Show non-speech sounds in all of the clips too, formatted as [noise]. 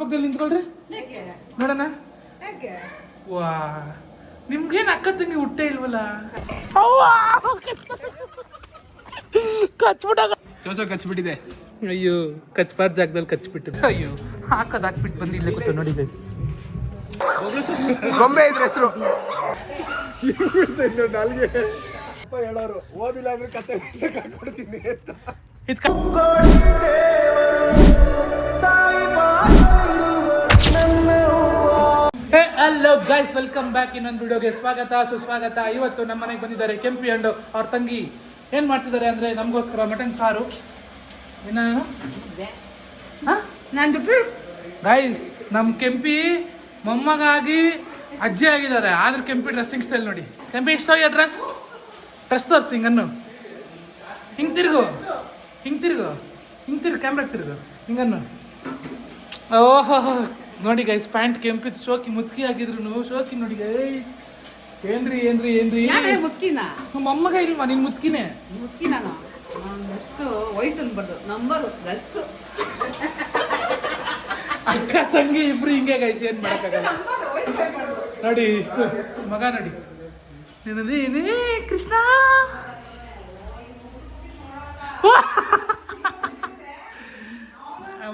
ಪಕ್ಕದಲ್ಲಿ ನಿಂತ್ಕೊಳ್ರಿ. ನೋಡೋಣ. ಯಾಕೆ? ವಾ ನಿಮ್ಗೇನ್ ಅಕ್ಕ ತಂಗಿ ಹುಟ್ಟೆ ಇಲ್ವಲ್ಲ? ಚೋ ಚೋಚೋ ಕಚ್ಬಿಟ್ಟಿದೆ. ಅಯ್ಯೋ ಕಚ್ಬಾರ್ದ ಜಾಗದಲ್ಲಿ ಕಚ್ಬಿಟ್ಟು. ಅಯ್ಯೋ ಹಾಕದ್ ಹಾಕ್ಬಿಟ್ಟು ಬಂದಿಲ್ಲ ಇಲ್ಲೇ ಕೂತು ನೋಡಿ ಗೈಸ್ ಗೊಂಬೆ ಇದ್ರ ಹೆಸರು. ನಾಲ್ಗೆ ಹೇಳೋರು ಓದಿಲ್ಲ ಅಂದ್ರೆ ಕತೆ ಬೀಸಕ್ ಹಾಕೊಡ್ತೀನಿ ಅಂತ ಹಲೋ ಗೈಸ್ ವೆಲ್ಕಮ್ ಬ್ಯಾಕ್ ಇನ್ನೊಂದು ವಿಡಿಯೋಗೆ ಸ್ವಾಗತ. ಸುಸ್ವಾಗತ. ಇವತ್ತು ನಮ್ಮ ಮನೆಗೆ ಬಂದಿದ್ದಾರೆ ಕೆಂಪಿ ಅಂಡ್ ಅವ್ರ ತಂಗಿ. ಏನು ಮಾಡ್ತಿದ್ದಾರೆ ಅಂದ್ರೆ ನಮಗೋಸ್ಕರ ಮಟನ್ ಸಾರು. ಇನ್ನ ನಾನು ದುಡ್ಡು ಗೈಸ್ ನಮ್ಮ ಕೆಂಪಿ ಮೊಮ್ಮಗಾಗಿ ಅಜ್ಜಿ ಆಗಿದ್ದಾರೆ. ಆದ್ರೆ ಕೆಂಪಿ ಡ್ರೆಸ್ಸಿಂಗ್ ಸ್ಟೈಲ್ ನೋಡಿ. ಕೆಂಪಿ ಇಷ್ಟ ಡ್ರೆಸ್ ಡ್ರೆಸ್ ತೋರಿಸಿ ಹಿಂಗನ್ನು ಹಿಂಗ್ ತಿರುಗು. ಹಿಂಗೆ ತಿರುಗು. ಹಿಂಗ್ ತಿರುಗು ಕ್ಯಾಮ್ರಾಗೆ ತಿರುಗು. ಹಿಂಗನ್ನು ಓಹೋ. ನೋಡಿ ಗೈಸ್ ಪ್ಯಾಂಟ್ ಕೆಂಪಿದ್ ಶೋಕಿ ಮುತ್ಕಿ ಆಗಿದ್ರು ಶೋಕಿ ನೋಡಿ ಗೈ ಏನ್ರಿ ಏನ್ರಿ ಏನ್ರಿ? ಯಾರೇ ಮುಕ್ಕಿನ ನಮ್ಮ ಅಮ್ಮಗ ಇಲ್ವಾ ನಿನ್ ಮುತ್ಕಿನೇ? ಮುಕ್ಕಿ ನಾನು ಅಷ್ಟು ವಯಸ್ಸು ಅನ್ಬಾರ್ದು ನಂಬರ್ ಅಷ್ಟು. ಅಕ್ಕ ತಂಗಿ ಇಬ್ರು ಹಿಂಗೆ ಗೈಸ್ ಏನ್ ಮಾಡಕ್ಕಾಗಲ್ಲ ನೋಡಿ ಇಷ್ಟು. ಮಗ ನೋಡಿ. ಏನೇ ಕೃಷ್ಣ.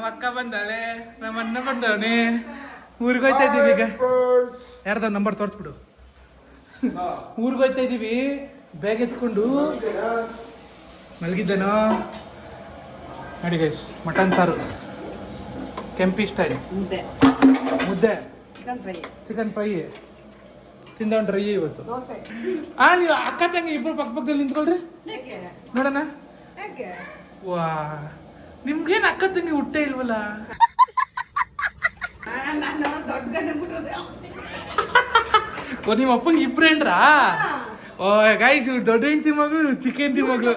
ನಮ್ಮ ಅಕ್ಕ ಬಂದಾಳೆ ನಮ್ಮ ಅಣ್ಣ ಬಂದವನೆ. ಊರಿಗೆ ಹೋಯ್ತಾ ಇದೀವಿ ಈಗ. ಯಾರ್ದ ನಂಬರ್ ತೋರಿಸ್ಬಿಡು. ಊರಿಗೆ ಹೋಯ್ತಾ ಇದೀವಿ ಬ್ಯಾಗ್ ಎತ್ಕೊಂಡು ಮಲಗಿದ್ದೇನೋ? ನೋಡಿ ಗೈಸ್ ಮಟನ್ ಸಾರು. ಕೆಂಪಿ ಸ್ಟೈಲ್ ಮುದ್ದೆ. ಮುದ್ದೆ. ಚಿಕನ್ ಫ್ರೈ ತಿಂದ್ರಿ ಇವತ್ತು. ಆ ನೀವು ಅಕ್ಕ ತಂಗಿ ಇಬ್ಬರು ಪಕ್ಕ ಪಕ್ಕದಲ್ಲಿ ನಿಂತ್ಕೊಳ್ರಿ ನೋಡೋಣ. ವಾ. ನಿಮ್ಗೇನ್ ಅಕ್ಕ ತಂಗಿ ಹುಟ್ಟೆ ಇಲ್ವಲ್ಲ? ಓ ನಿಮ್ಮ ಅಪ್ಪಂಗೆ ಇಬ್ರೇನ್ರಾ ಓ ಗಾಯ್ಸ್ ಇವ್ರು ದೊಡ್ಡ ಹೆಂಡತಿ ಮಗಳು ಚಿಕ್ಕ ಹೆಂಡತಿ ಮಗಳು.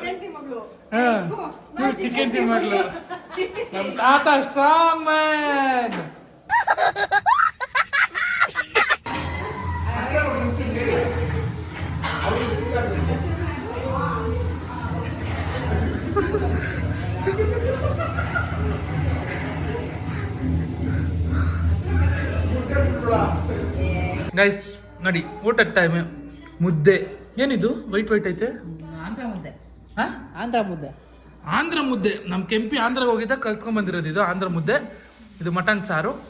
ಹಾ ಇವ್ರು ಚಿಕ್ಕ ಹೆಂಡತಿ ಮಗಳು. ನಮ್ ತಾತ ಸ್ಟ್ರಾಂಗ್ ಮ್ಯಾನ್ ಗೈಸ್ ನೋಡಿ ಊಟದ ಟೈಮ್ ಮುದ್ದೆ. ಏನಿದು? ವೈಟ್ ವೈಟ್ ಐತೆ? ಆಂಧ್ರ ಮುದ್ದೆ. ಹಾ? ಆಂಧ್ರ ಮುದ್ದೆ. ಆಂಧ್ರ ಮುದ್ದೆ. ನಮ್ಮ ಕೆಂಪಿ ಆಂಧ್ರಗೆ ಹೋಗಿದ್ದ ಕಲ್ತ್ಕೊಂಡ್ ಬಂದಿರೋದು ಇದು ಆಂಧ್ರ ಮುದ್ದೆ. ಇದು ಮಟನ್ ಸಾರು.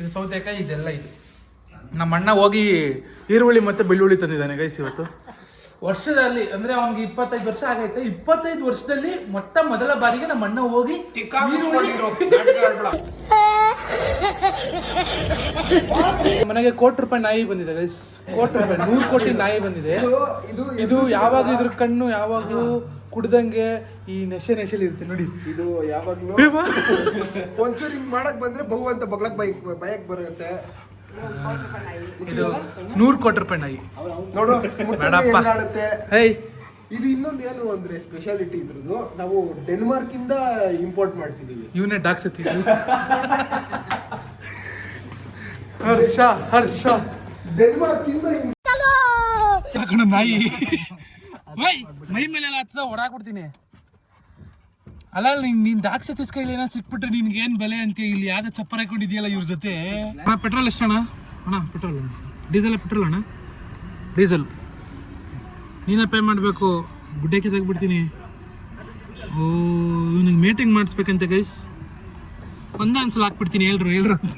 ಇದು ಸೌತೆಕಾಯಿ ಇದೆಲ್ಲ ಇದು. ನಮ್ಮ ಅಣ್ಣ ಹೋಗಿ ಈರುಳ್ಳಿ ಮತ್ತೆ ಬೆಳ್ಳುಳ್ಳಿ ತಂದಿದ್ದಾನೆ ಗೈಸ್ ಇವತ್ತು. ವರ್ಷದಲ್ಲಿ ಅಂದ್ರೆ ಅವ್ನಿಗೆ ಇಪ್ಪತ್ತೈದು ವರ್ಷ ಆಗೈತೆ. ಇಪ್ಪತ್ತೈದು ವರ್ಷದಲ್ಲಿ ಮೊಟ್ಟ ಮೊದಲ ಬಾರಿಗೆ ನಮ್ಮ ಅಣ್ಣ ಹೋಗಿ [laughs] ಮನೆಗೆ ಕೋಟಿ ರೂಪಾಯಿ ನಾಯಿ ಬಂದಿದೆ ಗೈಸ್ ಕೋಟಿ ರೂಪಾಯಿ ನೂರು ಕೋಟಿ ನಾಯಿ ಬಂದಿದೆ. ಇದು ಯಾವಾಗ ಇದ್ರ ಕಣ್ಣು ಯಾವಾಗೂ ಕುಡ್ದಂಗೆ ಈ ನೆಶೆ ನೆಶೆಲಿ ಇರುತ್ತೆ ನೋಡಿ. ಇದು ಯಾವಾಗಲೂ ಒಂಚೂರು ಹಿಂಗ್ ಮಾಡಕ್ ಬಂದ್ರೆ ಬಹು ಅಂತ ಬಗ್ಲಕ್ ಬೈಕ್ ಬಯಕ್ ಬರುತ್ತೆ. ಇದು ನೂರು ಕೋಟಿ ರೂಪಾಯಿ ನಾಯಿ. ನೋಡು ಬೇಡಪ್ಪ. ಹೇಯ್. ಇದು ಇನ್ನೊಂದು ಏನು ಅಂದ್ರೆ ಸ್ಪೆಷಾಲಿಟಿ ಇದ್ರದ್ದು ನಾವು ಡೆನ್ಮಾರ್ಕ್ ಇಂದ ಇಂಪೋರ್ಟ್ ಮಾಡಿಸಿದೀವಿ. ಇವನೇ ಡಾಕ್ಸ್ ಹರ್ಷ ಹರ್ಷ. ಡೆನ್ಮಾರ್ಕ್ ಇಂದ ಸಾಕಣ ನಾಯಿ. ಮೈ ಮೇಲೆಲ್ಲ ಹತ್ತದ ಹೊಡಾಕ್ಬಿಡ್ತೀನಿ ಅಲ್ಲ ನೀನ್ ನೀನ್ ಡಾಕ್ ಸತೀಸ್ ಕೈಲಿ ಏನೋ ಸಿಕ್ಬಿಟ್ರೆ ನಿನ್ಗೆ ಏನ್ ಬೆಲೆ ಅಂತ ಇಲ್ಲಿ ಯಾವ್ದು ಚಪ್ಪರ ಹಾಕೊಂಡಿದ್ಯಲ್ಲ ಇವ್ರ ಜೊತೆ? ಅಣ್ಣ ಪೆಟ್ರೋಲ್ ಎಷ್ಟಣ್ಣ? ಅಣ್ಣ ಪೆಟ್ರೋಲ್ ಡೀಸೆಲ್ ಪೆಟ್ರೋಲ್ ಅಣ್ಣ? ಡೀಸೆಲ್ ನೀನೇ ಪೇ ಮಾಡಬೇಕು. ಗುಡ್ಡಕ್ಕೆ ತೆಗ್ಬಿಡ್ತೀನಿ ಓ ಇವನಿಗೆ ಮೀಟಿಂಗ್ ಮಾಡಿಸ್ಬೇಕಂತೆ ಗೈಸ್ ಒಂದೇ ಒಂದ್ಸಲ ಹಾಕ್ಬಿಡ್ತೀನಿ ಹೇಳ್ರು ಹೇಳ್ರು ಅಂತ.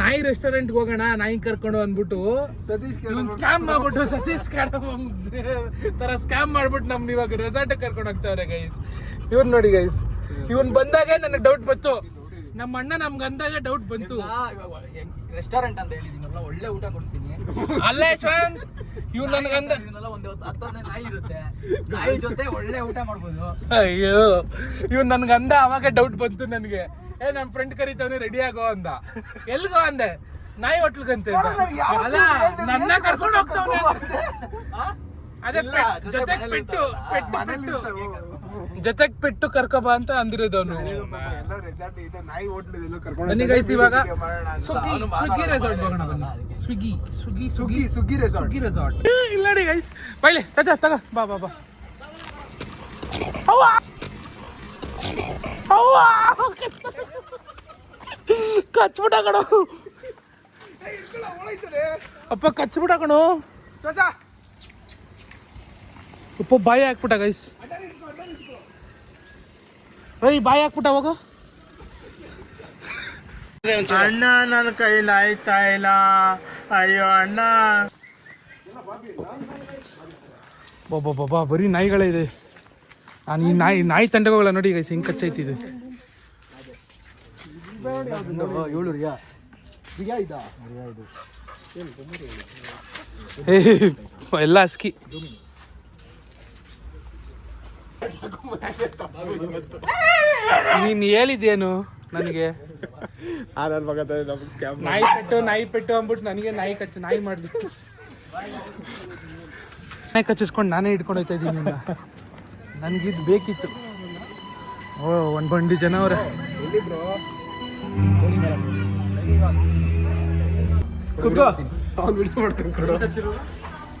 ನಾಯಿ ರೆಸ್ಟೋರೆಂಟ್ಗೆ ಹೋಗೋಣ ನಾಯಿ ಕರ್ಕೊಂಡು ಅಂದ್ಬಿಟ್ಟು ಸತೀಶ್ ಸ್ಕ್ಯಾಮ್ ಮಾಡ್ಬಿಟ್ಟು ಸತೀಶ್ ಕ್ಯಾಡಮ್ ತರ ಸ್ಕ್ಯಾಮ್ ಮಾಡ್ಬಿಟ್ಟು ನಮ್ಮ ಇವಾಗ ರೆಸಾರ್ಟ್ ಕರ್ಕೊಂಡು ಹೋಗ್ತಾವ್ರೆ ಗೈಸ್ ಇವ್ರು ನೋಡಿ ಗೈಸ್ ಇವನ್ ಬಂದಾಗ ನನಗೆ ಡೌಟ್ ಬಂತು. ನಮ್ಮ ಅಣ್ಣ ನಮ್ಗೆ ಅಂದಾಗ ಡೌಟ್ ಬಂತು. ರೆಸ್ಟೋರೆಂಟ್ ಅಂತ ಹೇಳಿದೀನಲ್ಲ ಒಳ್ಳೆ ಊಟ ಕೊಡ್ತೀನಿ. ಅಲ್ಲೇ ಯಶವಂತ್ ಇವ್ ನನಗೆ ಅಂದ ಇದನ್ನೆಲ್ಲ ಒಂದು ಹತ್ತೊಂದೇ ನಾಯಿ ಇರುತ್ತೆ. ನಾಯಿ ಜೊತೆ ಒಳ್ಳೆ ಊಟ ಮಾಡ್ಬೋದು. ಅಯ್ಯೋ ಇವ್ನು ನನ್ಗಂದ ಅವಾಗ ಡೌಟ್ ಬಂತು ನನಗೆ. ಏ ನಮ್ಮ ಫ್ರೆಂಡ್ ಕರಿತವನೆ ರೆಡಿ ಆಗೋ ಅಂದ. ಎಲ್ಗೋ ಅಂದೆ ನಾಯಿ ಹೋಟ್ಲ್ಗಂತೆ ಅಲ್ಲ ನನ್ನ ಕರ್ಕೊಂಡು ಹೋಗ್ತಾವನೆ ಅದೇ ಜೊತೆಗ್ ಪೆಟ್ಟು. ಪೆಟ್ಟು ಪೆಟ್ಟು ಜೊತೆಗ್ ಪೆಟ್ಟು ಕರ್ಕೊಬಾ ಅಂತ ಅಂದಿರೋದು ಕರ್ಕೊಂಡು ಬನ್ನಿ ಗೈಸ್ ಇವಾಗ ಸುಗ್ಗಿ ಅವ್ನು ರೆಸಾರ್ಟ್ ಹೋಗೋಣ ಬನ್ನಿ. ಸ್ವಿಗ್ಗಿ ಸುಗ್ಗಿ ಸುಗ್ಗಿ ಸುಗ್ಗಿ ರೆಸಾರ್ಟ್ ಸ್ವಿಗ್ಗಿ ರೆಸಾರ್ಟ್ ಇಲ್ಲ ನೋಡಿ ಗೈಸ್ ಬೈಲೆ ತಗ ತಗ ಬಾ ಬಾ ಬಾ. ಅವ್ವ! ಅವ್ವಾ! ಕಚ್ಬಿಟ್ಟ ಕಣೋ. ಅಪ್ಪ ಕಚ್ಬಿಟ ಕಣೋ. ಅಪ್ಪ ಬಾಯಿ ಹಾಕ್ಬಿಟ್ಟ ಗೈಸ್ ಏಯ್ ಬಾಯಿ ಹಾಕ್ಬಿಟ್ಟ ಹೋಗು. ಅಣ್ಣ ನನ್ನ ಕೈಲಿ ಆಯ್ತಾ ಇಲ್ಲ. ಅಯ್ಯೋ ಅಣ್ಣ. ಬಾಬಾ ಬಾಬಾ ಬರೀ ನಾಯಿಗಳೇ ಇದೆ. ನಾನು ಈ ನಾಯಿ ನಾಯಿ ತಂಡ ಹೋಗಲ್ಲ ನೋಡಿ ಗೈಸ್ ಹಿಂಗೆ ಕಚ್ಚೈತಿದೆ ಏಳು ರಿಯಾ ರಿಯಾ ಇದಾ ಎಲ್ಲ ಹಸ್ಕಿ ನೀನು ಹೇಳಿದ್ದೇನು ನನಗೆ? ಆ ನನ್ನ ಮಗ ನಮಗೆ ಸ್ಕ್ಯಾಮ್ ನಾಯಿ ಪೆಟ್ಟು ನಾಯಿ ಪೆಟ್ಟು ಅಂದ್ಬಿಟ್ಟು ನನಗೆ ನಾಯಿ ಕಚ್ಚು ನಾಯಿ ಮಾಡ್ಲಿ ನಾಯಿ ಕಚ್ಚಿಸ್ಕೊಂಡು ನಾನೇ ಇಟ್ಕೊಂಡು ಹೋಗ್ತಾ ಇದ್ದೀನಿ ನನಗಿದ್ದು ನನಗಿದು ಬೇಕಿತ್ತು. ಓ ಒಂದು ಬಂಡಿ ಜನ ಅವರೇ. ಎಲ್ಲಿ ಬ್ರೋ ಕುತ್ಕೋ. ಅವ್ನು ವಿಡಿಯೋ ಮಾಡ್ತೀನಿ ಕೊಡು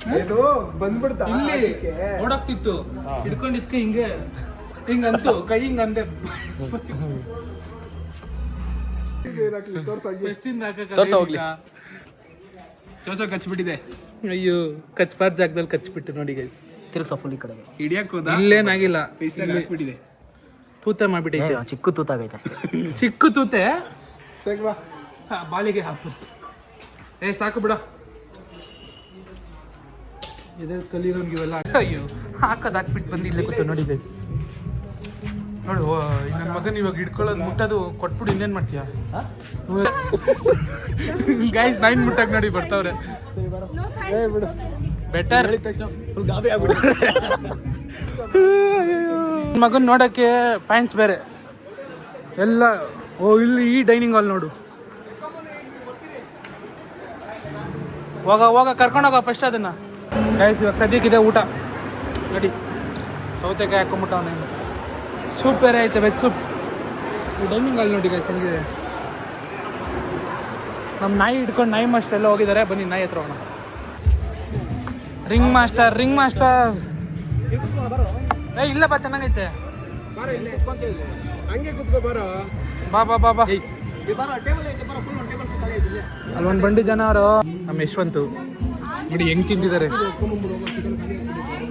ಇದು ಬಂದ್ಬಿಡ್ತಾ ಇಲ್ಲಿ ಓಡಾಕ್ತಿತ್ತು. ಹಿಡ್ಕೊಂಡಿತ್ತು ಹಿಂಗೆ ಹಿಂಗಂತು ಕೈ ಹಿಂಗಂದೆ? ತೋರ್ಸು ತೋರ್ಸು ಹೋಗ್ಲಿ. ಚೋಚೋ ಕಚ್ಬಿಟ್ಟಿದೆ. ಅಯ್ಯೋ ಕಚ್ಬಾರ್ ಜಾಗದಲ್ಲಿ ಕಚ್ಬಿಟ್ಟು ನೋಡಿ ಗೈಸ್ ತಿರ್ಗ್ಸ ಫುಲ್ ಈ ಕಡೆಗೆ. ಹಿಡಿಯಕ್ ಹೋದ? ಇಲ್ಲೇನಾಗಿಲ್ಲ. ಹಾಕ್ಬಿಟ್ಟಿದೆ. ತೂತೆ ಮಾಡ್ಬಿಟ್ಟೈತೆ ಚಿಕ್ಕ ತೂತಾಗೈತೆ ಅಷ್ಟೇ. ಚಿಕ್ಕ ತೂತೆ? ಸರಿ ಬಾ. ಸಾ- ಬಾಲಿಗೆ ಹಾಕ್ಬಿಡ್ತು ಏ ಸಾಕು ಬಿಡ. ಇದೇ ಕಲಿರೋನ್ಗೆ ಇವೆಲ್ಲ ಅಯ್ಯೋ ಹಾಕೋದು ಹಾಕ್ಬಿಟ್ಟು ಬಂದು ಇಲ್ಲೇ ಕೂತು ನೋಡಿ ಗೈಸ್ ನೋಡಿ ಓ ನನ್ನ ಮಗನ ಇವಾಗ ಹಿಡ್ಕೊಳ್ಳೋದು ಮುಟ್ಟೋದು ಕೊಟ್ಬಿಟ್ಟು ಇನ್ನೇನು ಮಾಡ್ತೀಯ? ಗೈಸ್ [laughs] ನೈನ್ ಮುಟ್ಟಕ್ಕೆ ನೋಡಿ ಬರ್ತಾವ್ರೆ. ಬೆಟರ್ [laughs] ಮಗನ್ ನೋಡಕ್ಕೆ ಫ್ಯಾನ್ಸ್ ಬೇರೆ. ಎಲ್ಲ ಓ ಇಲ್ಲಿ ಈ ಡೈನಿಂಗ್ ಹಾಲ್ ನೋಡು. ಹೋಗ ಹೋಗ ಕರ್ಕೊಂಡೋಗ ಫಸ್ಟ್ ಅದನ್ನ. ಗೈಸ್ ಇವಾಗ ಸದ್ಯಕ್ಕಿದೆ ಊಟ. ರೆಡಿ ಸೌತೆಕಾಯಿ ಹಾಕೊಂಬಿಟ್ಟ ಅವನೇನು ಸೂಪ್ ಬೇರೆ ಐತೆ ವೆಜ್ ಸೂಪ್ ಡೈನಿಂಗ್ ಅಲ್ಲಿ ನೋಡಿ ಗೈಸ್ ಹೆಂಗಿದೆ? ನಮ್ಮ ನಾಯಿ ಹಿಡ್ಕೊಂಡು ನಾಯಿ ಮಾಸ್ಟರ್ ಎಲ್ಲ ಹೋಗಿದ್ದಾರೆ. ಬನ್ನಿ ನಾಯಿ ಹತ್ರ ಹೋಗೋಣ. ರಿಂಗ್ ಮಾಸ್ಟರ್ ರಿಂಗ್ ಮಾಸ್ಟರ್ ಏ ಇಲ್ಲಪ್ಪ ಚೆನ್ನಾಗೈತೆ. ಬಾ ಇಲ್ಲಿ ಹಂಗೆ ಕುತ್ಕೋ ಬಾರೋ. ಬಾ ಬಾ ಬಾ ಬಾ. ಅಲ್ಲೊಂದು ಬಂಡಿ ಜನ ಅವರು ನಮ್ಮ ಯಶವಂತು. ನೋಡಿ ಹೆಂಗ್ ತಿಂದಿದ್ದಾರೆ.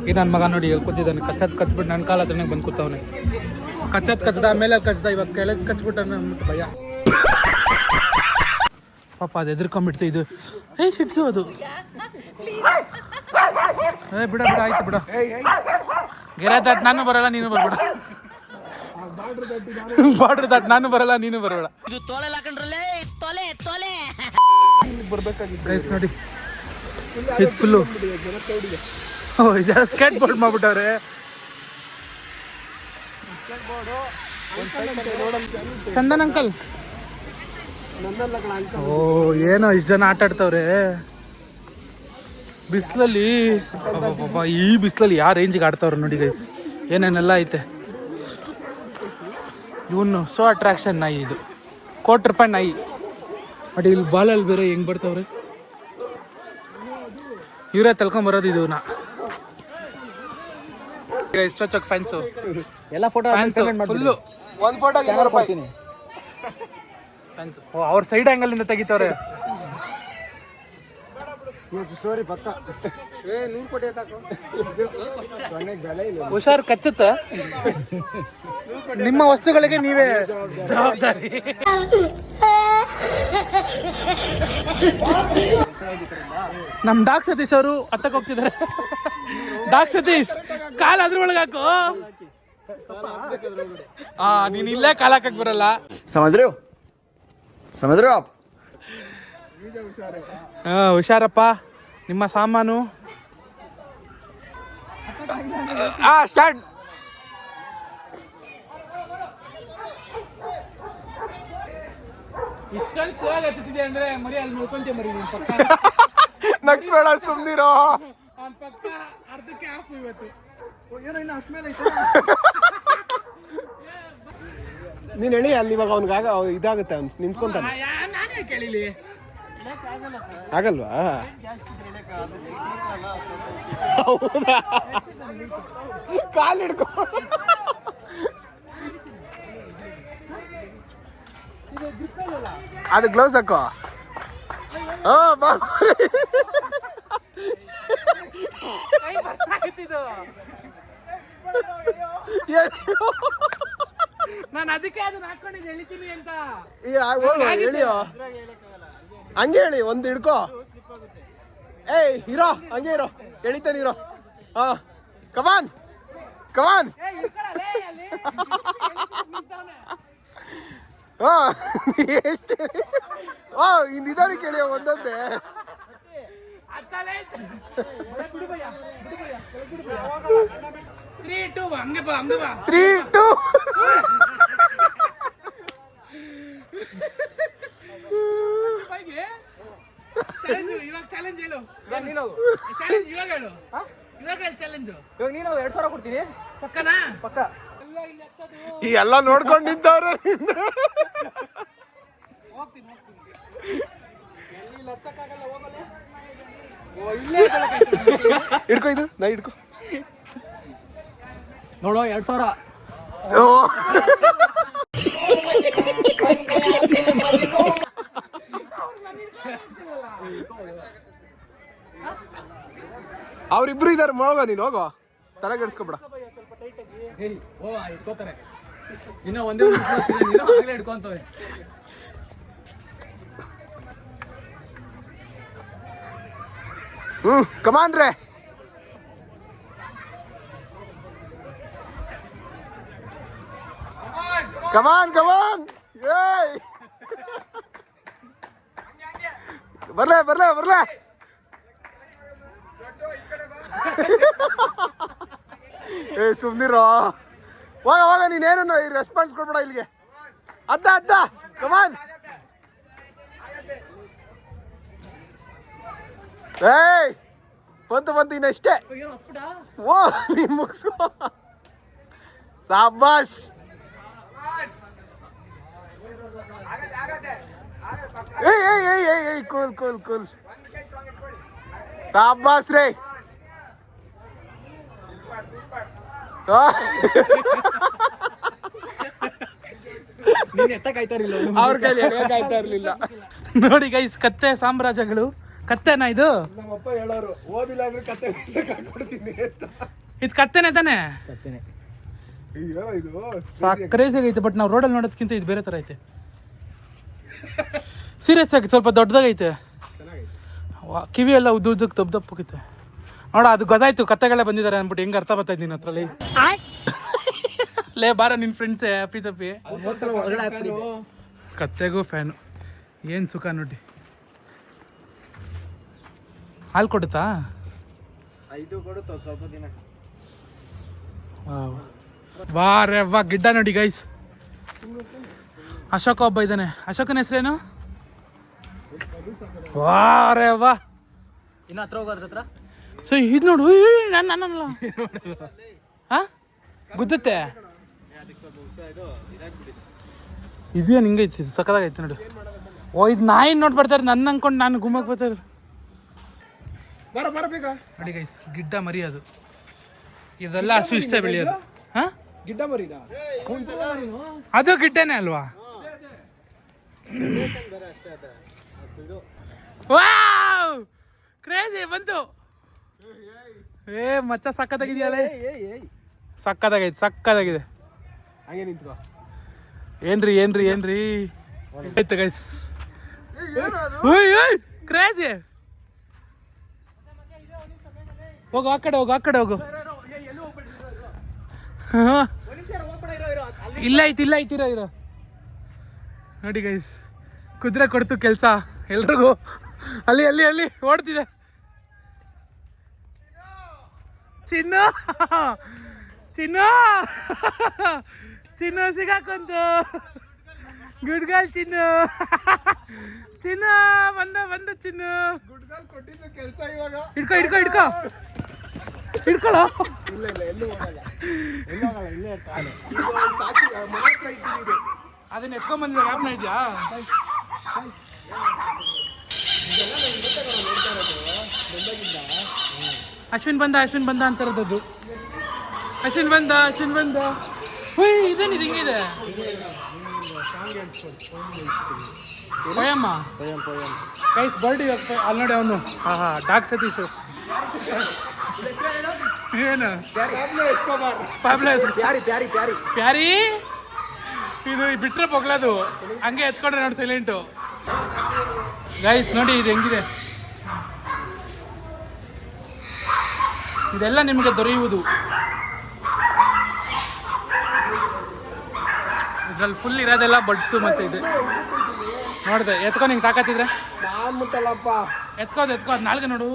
ಈ ನನ್ನ ಮಗ ನೋಡಿ ಹೇಳ್ಕೊತಿದ್ದಾನೆ ಕೂತಿದ್ದಾನೆ ಕಚ್ಚತ್ ಕಚ್ಬಿಟ್ಟು ನನ್ನ ಕಾಲ ಹತ್ರನೇ ಬಂದು ಕೂತವನೆ. ಕಚ್ಚತ್ ಕಚ್ಚದ ಆಮೇಲೆ ಕಚ್ಚದ ಇವಾಗ ಕೆಳಗೆ ಕಚ್ಬಿಟ್ಟ ಭಯ. ಪಾಪ ಅದು ಎದ್ರಕೊಂಡ್ಬಿಡ್ತು ಇದು. ಏ ಸಿಡ್ಸು ಅದು. ಏ ಬಿಡ ಬಿಡ ಆಯ್ತು ಬಿಡ. ಗೆರೆ ದಾಟ್ ನಾನು ಬರಲ್ಲ ನೀನು ಬರ್ಬೇಡ. ಬಾರ್ಡರ್ ದಾಟ್ ನಾನು ಬರಲ್ಲ ನೀನು ಬರಬೇಡ. ಬರ್ಬೇಕಾಗಿತ್ತು. ನೋಡಿ ಇದು ಫುಲ್ಲು ಓ ಸ್ಕೇಟ್ ಬೋರ್ಡ್ ಮಾಡ್ಬಿಟ್ಟವ್ರೆ? ಚಂದನ್ ಅಂಕಲ್ ಓ, ಏನೋ ಇಷ್ಟು ಜನ ಆಟ ಆಡ್ತಾವ್ರೆ. ಬಿಸಿಲಲ್ಲಿ. ಈ ಬಿಸಿಲಲ್ಲಿ ಯಾವ ರೇಂಜಿಗೆ ಆಡ್ತಾವ್ರೆ ನೋಡಿ ಗೈಸ್ ಏನೇನೆಲ್ಲ ಐತೆ. ಇವನು ಸೋ ಅಟ್ರಾಕ್ಷನ್ ನಾಯಿ ಇದು. ಕೋಟಿ ರೂಪಾಯಿ ನಾಯಿ. ಬಟ್ ಇಲ್ಲಿ ಬಾಲಲ್ಲಿ ಬೇರೆ ಹೆಂಗ್ ಬರ್ತಾವ್ರೆ? ಇವರೇ ತಳ್ಕೊಂಬರೋದು ಇದು ನಾ. ಇಷ್ಟೊಚ್ಚಕ್ ಫ್ಯಾನ್ಸು ಎಲ್ಲ ಫೋಟೋ ಫ್ಯಾನ್ಸು ಫುಲ್ಲು ಒಂದು ಫೋಟೋ ಇನ್ನೂರು ರೂಪಾಯಿ ಫ್ಯಾನ್ಸು ಓ ಅವ್ರ ಸೈಡ್ ಆ್ಯಂಗಲಿಂದ ತೆಗಿತವ್ರೆ ಸ್ಟೋರಿ ಪಕ್ಕ ಏ ನೂರು ಕೋಟಿ ತಾಕೋ ಕೊನೆಗೆ ಬೆಲೆ ಇಲ್ಲ ಹುಷಾರ್ ಕಚ್ಚುತ್ತ? ನಿಮ್ಮ ವಸ್ತುಗಳಿಗೆ ನೀವೇ ಜವಾಬ್ದಾರಿ. [laughs] ನಮ್ ಡಾಕ್ ಸತೀಶ್ ಅವರು ಅತ್ತಕ್ಕೆ ಹೋಗ್ತಿದ್ದಾರೆ. ಡಾಕ್ ಸತೀಶ್ ಕಾಲ್ ಅದ್ರ ಹಾಕು. ಹಾ ನೀನ್ ಇಲ್ಲೇ ಕಾಲ್ ಹಾಕಕ್ ಬರಲ್ಲ. ಸಮಜ್ರಿ ಸಮಜ್ರಿ ಅಪ್ ಹಾ ಹುಷಾರಪ್ಪ ನಿಮ್ಮ ಸಾಮಾನು. ಆ ಸ್ಟಾರ್ಟ್. ಇಷ್ಟೊಂದು ಸ್ಲೋ ಆಗತ್ತಿದೆ ಅಂದ್ರೆ ಮರಿ ಅಲ್ಲಿ ಮರಿ ನಿನ್ ಪಕ್ಕ? ನಗ್ಸ್ಬೇಡ ಸುಮ್ನಿರೋ. ಅವ್ನ್ ಪಕ್ಕ ಅರ್ಧಕ್ಕೆ ಆಫ್ ಇವತ್ತು. ಏನೋ ಇನ್ನು ಅಷ್ಟು ಮೇಲೆ ನೀನು ಹೇಳಿ ಅಲ್ಲಿ ಇವಾಗ ಅವ್ನಿಗಾಗ ಇದಾಗುತ್ತೆ ಅವ್ನು ನಿಂತ್ಕೊಂತಾನೆ. ನಾನೇ ಕೇಳಿಲಿ. ಆಗಲ್ವಾ? ಹೌದಾ? ಕಾಲು ಹಿಡ್ಕೊ ಅದು ಗ್ಲೌಸ್ ಹಾಕೋ. ಹಾ ಬಾ. ನಾನು ಅದಕ್ಕೆ ಅದನ್ನ ಎಳಿತೀನಿ ಅಂತ. ಎಳಿಯೋ? ಹಂಗೆ ಹೇಳಿ ಒಂದು ಹಿಡ್ಕೋ. ಏಯ್ ಇರೋ ಹಂಗೆ ಇರೋ. ಎಳಿತಾನೆ ಇರೋ. ಹಾ ಕಮಾನ್ ಕಮಾನ್ ಹಾ ಎಷ್ಟು? ಹಾ ಇಂದಿದ್ದಾರೆ ಕೇಳಿ ಒಂದೊಂದೇ. ತ್ರೀ ಟು ಹಂಗೆ ಬಾ ಹಂಗೆ ಬಾ. ತ್ರೀ ಟು ಇವಾಗ ಚಾಲೆಂಜ್ ಹೇಳು. ನೀನು ಚಾಲೆಂಜ್ ಇವಾಗ ಹೇಳು. ಇವಾಗ ಹೇಳು ಚಾಲೆಂಜ್ ಇವಾಗ ನೀನು ಎರಡು ಸಾವಿರ ಕೊಡ್ತೀನಿ. ಪಕ್ಕನಾ? ಪಕ್ಕ. ಈ ಎಲ್ಲ ನೋಡ್ಕೊಂಡಿದ್ದವ್ರೆ ಹಿಡ್ಕೋ ಇದು ನಾ ಹಿಡ್ಕೊ. ನೋಡೋ ಎರಡ್ ಸಾವಿರ. ಅವ್ರಿಬ್ರು ಇದಾರೆ ಹೋಗೋ ನೀನು ಹೋಗೋ. ತಲೆ ಕೆಡಿಸ್ಕೊಬೇಡ ಏಯ್ ಓ ಇಟ್ಕೋತಾರೆ. ಇನ್ನ ಒಂದೇ ಒಂದು ಇಟ್ಕೊತೀನಿ, ನೀನು ಆಗ್ಲೇ ಹಿಡ್ಕೊಂತವೆ ಹ್ಮ್ ಕಮಾನ್ ರೇ. ಕಮಾನ್ ಕಮಾನ್ ಏಯ್ ಬರ್ಲೆ ಬರ್ಲೆ ಬರ್ಲೆ. ಏ ಸುಮ್ನಿರೋ. ಹೋಗ ಹೋಗ ನೀನೇನು ಈ ರೆಸ್ಪಾನ್ಸ್ ಕೊಡ್ಬೇಡ ಇಲ್ಲಿಗೆ. ಅದ್ದ ಅದ್ದ. ಕಮಾನ್ ಏಯ್ ಬಂತು ಬಂತು ಇನ್ನಷ್ಟೇ ಓ ನೀನ್ ಮುಗಿಸು. ಸಾಬಾಸ್ ಏಯ್ ಏಯ್ ಏಯ್ ಏಯ್ ಕೂಲ್ ಕೂಲ್ ಕೂಲ್. ಸಾಬಾಸ್ ರೇ ಆ, ನೀನ್ ಎತ್ತ ಕಾಯ್ತಾ ಇರಲಿಲ್ಲ ಅವ್ರ ಕೈಲಿ ಎಳೆಯಕ್ಕಾಯ್ತಾ ಇರ್ಲಿಲ್ಲ. ನೋಡಿ ಗೈಸ್ ಕತ್ತೆ ಸಾಮ್ರಾಜ್ಯಗಳು. ಕತ್ತೆನಾ ಇದು? ನಮ್ಮಪ್ಪ ಹೇಳೋರು ಓದಿಲ್ಲ ಅಂದ್ರೆ ಇದು ಕತ್ತೆನೇ ತಾನೆ? ಇದು ಸಾಕ್ ಕ್ರೇಜಿ ಐತೆ ಬಟ್ ನಾವು ರೋಡಲ್ಲಿ ನೋಡೋದಕ್ಕಿಂತ ಇದು ಬೇರೆ ಥರ ಐತೆ. ಸೀರಿಯಸ್ ಆಗಿ ಸ್ವಲ್ಪ ದೊಡ್ಡದಾಗೈತೆ. ವಾ, ಕಿವಿ ಎಲ್ಲ ಉದ್ದ ಉದ್ದಕ್ಕೆ ದಪ್ಪ ದಪ್ಪಗೈತೆ ನೋಡ ಅದು ಗೊತ್ತಾಯ್ತು ಕತ್ತೆಗಳೇ ಬಂದಿದ್ದಾರೆ ಅನ್ಬಿಟ್ಟು ಹೆಂಗ್ ಅರ್ಥ ಬರ್ತಾ ನಿನ್ನ ಹತ್ರ ಲೇ ಬಾರ ನಿನ್ ಫ್ರೆಂಡ್ಸ್ ಹ್ಯಾಪಿ ತಪ್ಪಿ. ಕತ್ತೆಗೂ ಫ್ಯಾನು ಏನು ಸುಖ ನೋಡಿ. ಹಾಲು ಕೊಡುತ್ತಾ? ವಾರೆ. ವಾ ರೇ ವಾ ಗಿಡ್ಡ ನೋಡಿ ಗೈಸ್ ಅಶೋಕ ಒಬ್ಬ ಇದ್ದಾನೆ. ಅಶೋಕನ ಹೆಸರೇನು? ವಾ ರೇ ವಾ. ಇನ್ನ ಹತ್ರ ಹೋಗೋದ್ರ ಹತ್ರ? ಸೊ ಇದು ನೋಡು ನಾನು ಅನ್ನಲ್ಲ ಹಾ? ಗುದ್ದುತ್ತೆ? ಇದೇನು ಹಿಂಗೈತಿ ಇದು ಸಕ್ಕದಾಗೈತೆ ನೋಡು. ಓ ಇದು ನಾಯಿ ನೋಡ್ಬರ್ತಾರೆ ನನ್ನ ಅನ್ಕೊಂಡು ನಾನು ಗುಮ್ಮಕ್ಕೆ ಬರ್ತಾರೆ ಬರ ಬರಬೇಕಾ ನೋಡಿ ಗೈಸ್ ಗಿಡ್ಡ ಮರಿ ಅದು. ಇದೆಲ್ಲ ಹಸು ಇಷ್ಟ ಬೆಳೆಯೋದು. ಹಾ? ಗಿಡ್ಡ ಮರಿನಾ? ಅದು ಗಿಡ್ಡನೇ ಅಲ್ವಾ? ವಾವ್! ಕ್ರೇಜಿ ಬಂತು. ಏ ಮಚ್ಚ ಸಕ್ಕತ್ತಾಗಿದೆಯಲ್ಲ? ಸಕ್ಕತ್ತಾಗೈತೆ ಸಕ್ಕತ್ತಾಗಿದೆ ಹಾಗೆ ನಿಂತ್ಕೋ. ಏನ್ರಿ ಏನ್ರಿ ಏನ್ರಿ? ಆಯ್ತು ಗೈಸ್ ಕ್ರೇಜಿ ಹೋಗು ಆ ಕಡೆ ಹೋಗು ಆ ಕಡೆ ಹೋಗು. ಇಲ್ಲ ಐತಿ ಇಲ್ಲ ಐತಿರ ಇರೋ ನೋಡಿ ಗೈಸ್ ಕುದುರೆ ಕೊಡ್ತು ಕೆಲಸ ಎಲ್ರಿಗೂ. ಅಲ್ಲಿ ಅಲ್ಲಿ ಅಲ್ಲಿ ಓಡ್ತಿದೆ. ಚಿನ್ನು. ಚಿನ್ನು. ಚಿನ್ನು ಸಿಗಾಕೊಂತು ಗುಡ್ಗಾಲ್ ಚಿನ್ನು. ಚಿನ್ನು ಬಂದ ಬಂದ ಚಿನ್ನು. ಗುಡ್ಗಾಲ್ ಕೊಟ್ಟಿದ್ದು ಕೆಲಸ ಇವಾಗ. ಹಿಡ್ಕೊ ಹಿಡ್ಕೊ ಹಿಡ್ಕೊ. ಹಿಡ್ಕೊಳ್ಳೋ ಇಲ್ಲ ಇಲ್ಲ ಎಲ್ಲೂ ಹೋಗಲ್ಲ. ಎಲ್ಲೂ ಹೋಗಲ್ಲ ಇಲ್ಲೇ ಇರ್ತಾನೆ ಇದು ಸಾಕಿ ಮನೆ ಹತ್ರ ಇಟ್ಟಿದ್ದು ಇದು ಅದನ್ನ ಎತ್ಕೊಂಡ್ ಬಂದಿದ್ದೆ ಜ್ಞಾಪನ ಇದೆಯಾ? ಅಶ್ವಿನ್ ಬಂದ ಅಶ್ವಿನ್ ಬಂದ ಅಂತಾರದ್ದು ಅಶ್ವಿನ್ ಬಂದ ಅಶ್ವಿನ್ ಬಂದ. ಹುಯ್ ಇದು ಹಿಂಗಿದೆ? ಪೋಯಮ್ಮ? ಕೈಸ್ ಬರ್ಡಿ ಅಲ್ಲಿ ನೋಡಿ ಅವನು. ಹಾ ಹಾ ಡಾಕ್ ಸತೀಶು. ಏನು? ಪ್ಯಾರಿ ಇದು ಬಿಟ್ರೆ ಪೊಗ್ಲದು. ಹಂಗೆ ಎತ್ಕೊಂಡ್ರೆ ನೋಡಿ ಸೈಲೆಂಟು ಗೈಸ್ ನೋಡಿ ಇದು ಹೆಂಗಿದೆ. ಇದೆಲ್ಲ ನಿಮಗೆ ದೊರೆಯುವುದು. ಇದ್ರಲ್ಲಿ ಫುಲ್ ಇರೋದೆಲ್ಲ ಬಡ್ಸು ಮತ್ತೆ ಇದೆ. ನೋಡಿದೆ ಎತ್ಕೊ ನಿಂಗೆ ತಾಕತ್ತಿದ್ರೆ? ನಾನ್ ಮುಟ್ಟಲ್ಲಪ್ಪ ಎತ್ಕೋದು ಎತ್ಕೋದು ನಾಲ್ಗೆ ನೋಡು.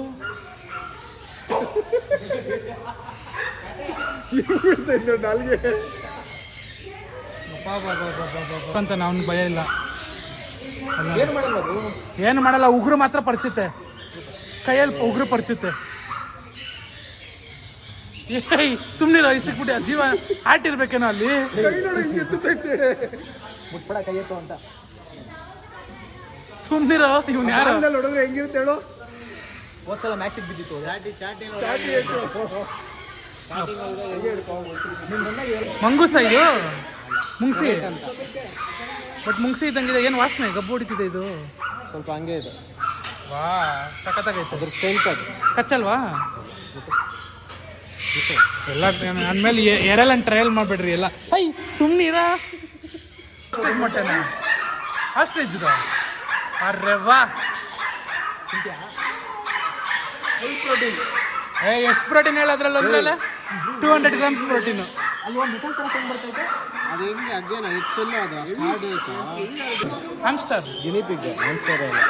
ನಾಲ್ಗೆ. ಅಂತ ನಾವ್ ಭಯ ಇಲ್ಲ. ಏನ್ ಮಾಡಲ್ಲ ಅದು? ಏನು ಮಾಡಲ್ಲ ಉಗುರು ಮಾತ್ರ ಪರ್ಚುತ್ತೆ ಕೈಯಲ್ಲಿ ಉಗ್ರು ಪರ್ಚುತ್ತೆ ಏಯ್ ಸುಮ್ಮನೆ ಸಿಕ್ಬಿಟ್ಟೆ ಜೀವ ಆಟಿರ್ಬೇಕೇನೋ ಅಲ್ಲಿ? ಕೈ ನೋಡಿ ಹಿಂಗೆ ಎತ್ತುತ್ತೈತೆ ಮುಟ್ಬೇಡ ಕೈ ಎತ್ತು ಅಂತ. ಸುಮ್ಮನಿರೋ ಇವ್ನು ಯಾರು? ಹೊಡೆದ್ರೆ ಹೆಂಗಿರುತ್ತೆ ಹೇಳು? ಹೋದ್ಸಲ ಮ್ಯಾಕ್ಸಿಗೆ ಬಿದ್ದಿತ್ತು. ಚಾಟಿ ಎತ್ತು. ಮಂಗೂಸ ಇದು? ಮುಂಗ್ಸಿ. ಬಟ್ ಮುಂಗ್ಸಿ ಇದ್ದಂಗಿದೆ ಏನು ವಾಸನೆ? ಗಬ್ಬು ಹೊಡಿತಿದೆ ಇದು. ಸ್ವಲ್ಪ ಹಂಗೆ ಇದೆ. ವಾ ಸಖತ್ತಾಗೈತೆ. ಅದ್ರ ಕಚ್ಚಲ್ವಾ? ಎಲ್ಲ ಅಂದಮೇಲೆ ಎರಡಲ್ಲಿ ಟ್ರಯಲ್ ಮಾಡ್ಬೇಡ್ರಿ ಎಲ್ಲ. ಅಯ್ಯ ಸುಮ್ಮನಿರ ಮೊಟ್ಟೆನ ಆ ಸ್ಟೇಜ್ದು ಅರ್ರೆ ವಾ. ಏ ಎಷ್ಟು ಪ್ರೋಟೀನ್ ಹೇಳೋದ್ರಲ್ಲಿ ಒಂದ್ರಲ್ಲ ಟೂ ಹಂಡ್ರೆಡ್ ಗ್ರಾಮ್ಸ್ ಪ್ರೋಟೀನು ಅದು ಹೆಂಗೆ ಅದೇನ? ಎಕ್ಸೆಲ್ ಅದು ಅಷ್ಟು hard hamster guinea pig answer ಅಲ್ಲ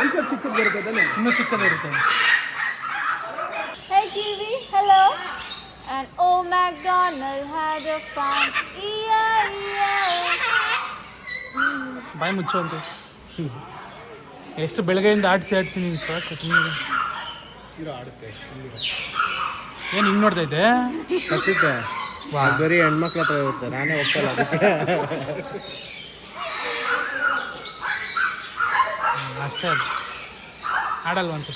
ಆನ್ಸರ್ ಚಿಕ್ಕದು ಬರುತ್ತೆ ಇನ್ನೂ ಚಿಕ್ಕದಿರುತ್ತೆ Hey And old MacDonald had a farm. E-I-E-I-O. ಬಾಯಿ ಮುಚ್ಚು ಅಂತ. ಎಷ್ಟು ಬೆಳಗ್ಗೆಯಿಂದ ಆಡಿಸಿ ಆಡಿಸಿ ನೀನು ಸಾಕು ಸುಮ್ಮನೆ ಏನು ಹಿಂಗೆ ನೋಡ್ತೈತೆ ಇದ್ದೆ? ಅದ್ ಬರೀ ಹೆಣ್ಮಕ್ಳ ಹತ್ರ ಇರುತ್ತೆ ನಾನೇ ಹೋಗ್ತಲ್ಲ ಅದಕ್ಕೆ. ಅಷ್ಟೇ ಅದು. ಆಡಲ್ವಂತ.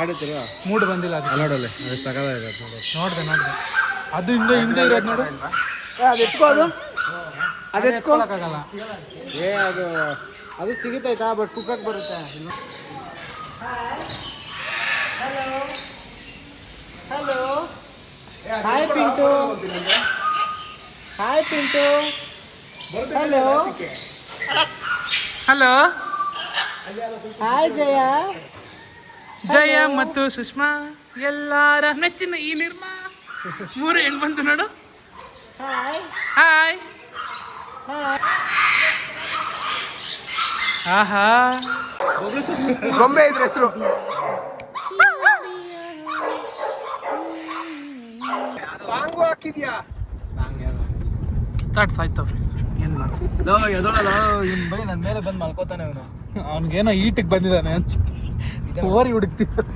ಆಡುತ್ತೀರಾ? ಮೂಡ್ ಬಂದಿಲ್ಲ ಅದು ನೋಡಲ್ಲ ಅದು ಇದೆ. ನೋಡಿದೆ ನೋಡ್ದೆ. ಅದು ಹಿಂದೆ ಹಿಂದೆ ಇರೋದು ನೋಡು. ಅದು ಎತ್ಕೋ ಅದು. ಅದು ಎತ್ಕೊಳಕ್ಕಾಗಲ್ಲ. ಏ ಅದು ಅದು ಸಿಗುತ್ತೈತಾ ಬಟ್ ಕುಕ್ಕಕ್ಕೆ ಬರುತ್ತೆ. Hello. Hi Pintu hi Pintu hello hello. Hi Jaya. Jaya ಮತ್ತು ಸುಷ್ಮಾ. ಎಲ್ಲಾರ ನೆಚ್ಚಿನ ಈ ನಿರ್ಮಾ ಮೂರು ಹೆಂಗ್ ಬಂತು ನೋಡು. ಹಾಯ್ ಹಾಯ್ ಆಹಾ. ಗೊಂಬೆ ಇದ್ರೆ ಹೆಸರು. ಸಾಂಗು ಹಾಕಿದ್ಯಾ? ಕಿತ್ತಾಡ್ ಸಾಯ್ತವ್ರಿ ಏನು ಮಾಡಿ ಲೋ ಎದೋಳಲ್ಲ ಇವ್ನು ಬರೀ ನನ್ನ ಮೇಲೆ ಬಂದು ಮಲ್ಕೋತಾನೆ ಅವನು. ಅವ್ನಿಗೇನೋ ಈಟಿಗೆ ಬಂದಿದ್ದಾನೆ ಅನ್ಸುತ್ತೆ. ಓರಿ ಹುಡುಕ್ತಿದ್ದಾರೆ